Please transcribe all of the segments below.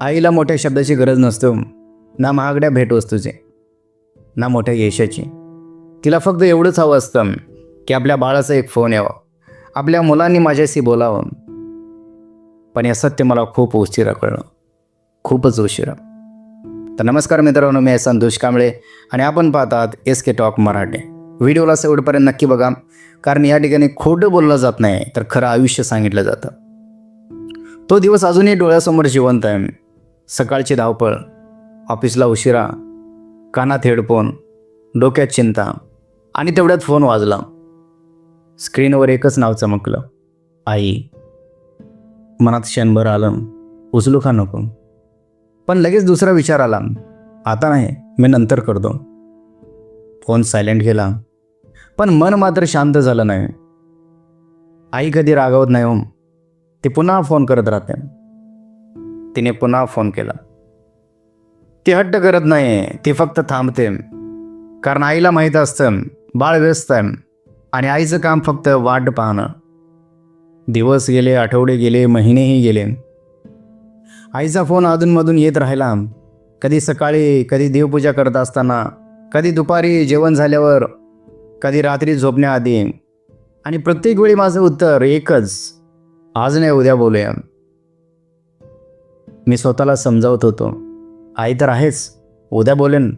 आईला मोठ्या शब्दाची गरज नसतो. ना महागड्या भेटवस्तूची ना मोठ्या यशाची. तिला फक्त एवढंच हवं असतं की आपल्या बाळाचा एक फोन यावा. आपल्या मुलांनी माझ्याशी बोलावं. पण हे सत्य मला खूप उशिरा कळलं. खूपच उशिरा. तर नमस्कार मित्रांनो मी संतोष कांबळे आणि आपण पाहतात एस के टॉक मराठी. व्हिडिओला शेवटपर्यंत नक्की बघा कारण या ठिकाणी खोटं बोललं जात नाही तर खरं आयुष्य सांगितलं जातं. तो दिवस अजूनही डोळ्यासमोर जिवंत आहे. सकाळची धावपळ ऑफिसला उशिरा कानात हेडफोन डोक्यात चिंता आणि तेवढ्यात फोन वाजला. स्क्रीनवर एकच नाव चमकलं आई. मनात क्षणभर आलं उचलू का नको? पण लगेच दुसरा विचार आला आता नाही मी नंतर करतो. फोन सायलेंट केला पण मन मात्र शांत झालं नाही. आई कधी रागावत नाही हो ते पुन्हा फोन करत राहते. तिने पुन्हा फोन केला. ती हट्ट करत नाही ती फक्त थांबते. कारण आईला माहीत असतं बाळ व्यस्त आहे आणि आईचं काम फक्त वाट पाहणं. दिवस गेले आठवडे गेले महिनेही गेले. आईचा फोन अधूनमधून येत राहिला. कधी सकाळी कधी देवपूजा करत असताना कधी दुपारी जेवण झाल्यावर कधी रात्री झोपण्याआधी. आणि प्रत्येक वेळी माझं उत्तर एकच आज नाही उद्या बोलूया. मी स्वतःला समजावत होतो. आई तर आहेच. उद्या बोलेन.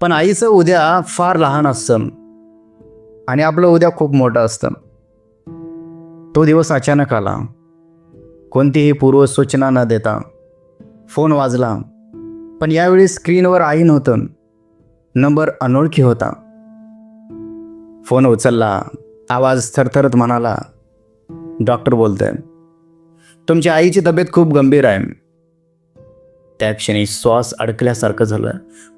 पण आईचं उद्या फार लहान असतं. आणि आपलं उद्या खूप मोठं असतं. तो दिवस अचानक आला. कोणतीही पूर्वसूचना न देता फोन वाजला. पण यावेळी स्क्रीनवर आई नव्हतं. नंबर अनोळखी होता. फोन उचलला. आवाज थरथरत म्हणाला डॉक्टर बोलतोय. तुमच्या आईची तब्येत खूप गंभीर आहे. त्या क्षणी श्वास अडकल्यासारखं झालं.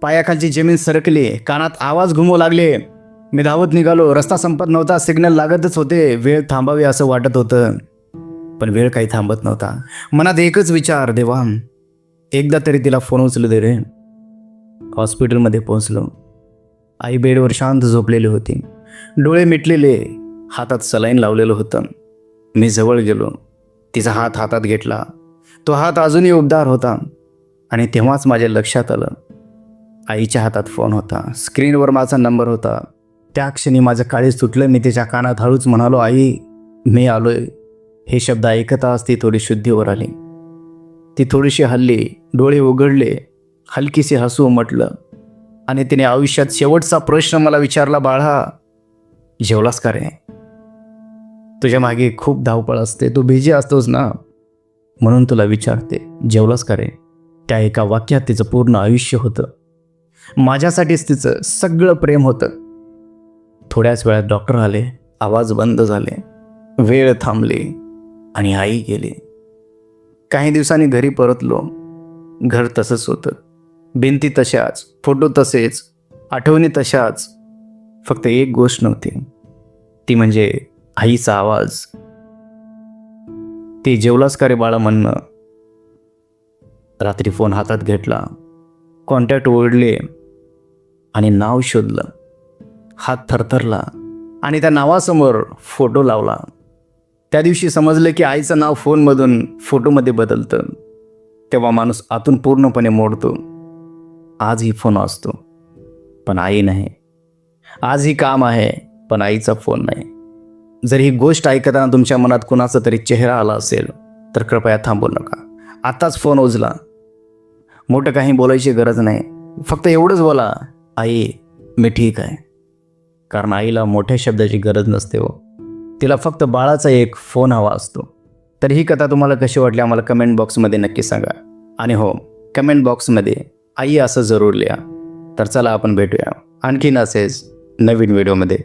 पायाखालची जमीन सरकली. कानात आवाज घुमू लागले. मी धावत निघालो. रस्ता संपत नव्हता. सिग्नल लागतच होते. वेळ थांबावी असं वाटत होतं. पण वेळ काही थांबत नव्हता. मनात एकच विचार देवा एकदा तरी तिला फोन उचलू दे रे. हॉस्पिटलमध्ये पोहोचलो. आई बेडवर शांत झोपलेली होती. डोळे मिटलेले. हातात सलाईन लावलेलं होतं. मी जवळ गेलो. तिचा हात हातात घेतला. तो हात अजूनही उबदार होता आणि तेव्हाच माझ्या लक्षात आलं. आईच्या हातात फोन होता. स्क्रीनवर माझा नंबर होता. त्या क्षणी माझं काळीज सुटलं मी तिच्या कानात हळूच म्हणालो आई मी आलोय. हे शब्द ऐकताच ती थोडी शुद्धीवर आली. ती थोडीशी हल्ली. डोळे उघडले. हलकीसे हसू म्हटलं. आणि तिने आयुष्यात शेवटचा प्रश्न मला विचारला बाळा जेवलास का रे? तुझ्या मागे खूप धावपळ असते तू बिझी असतोस ना. म्हणून तुला विचारते जेवलास का रे? त्या एका वाक्यात तिचं पूर्ण आयुष्य होतं. माझ्यासाठीच तिचं सगळं प्रेम होतं. थोड्याच वेळात डॉक्टर आले आवाज बंद झाले वेळ थांबली आणि आई गेली. काही दिवसांनी घरी परतलो. घर तसंच होतं. भिंती तशाच फोटो तसेच आठवणी तशाच. फक्त एक गोष्ट नव्हती. ती म्हणजे आईचा आवाज. ते जेवलाच का रे बाळा म्हणणं? रात्री फोन हातात घेतला. कॉन्टॅक्ट ओढले आणि नाव शोधलं. हात थरथरला आणि त्या नावासमोर फोटो लावला. त्या दिवशी समजलं की आईचं नाव फोनमधून फोटोमध्ये बदलतं. तेव्हा माणूस आतून पूर्णपणे मोडतो. आजही फोन असतो पण आई नाही. आजही काम आहे पण आईचा फोन नाही. जर ही गोष्ट ऐकताना तुमच्या मनात कुणाचा तरी चेहरा आला असेल तर कृपया थांबू नका. आत्ताच फोन उजला मोठं काही बोलायची गरज नाही. फक्त एवढंच बोला आई मी ठीक आहे. कारण आईला मोठ्या शब्दाची गरज नसते हो. तिला फक्त बाळाचा एक फोन हवा असतो. तर ही कथा तुम्हाला कशी वाटली आम्हाला कमेंट बॉक्समध्ये नक्की सांगा. आणि हो कमेंट बॉक्समध्ये आई असं जरूर लिहा. तर चला आपण भेटूया. आणखीन असेच नवीन व्हिडिओमध्ये.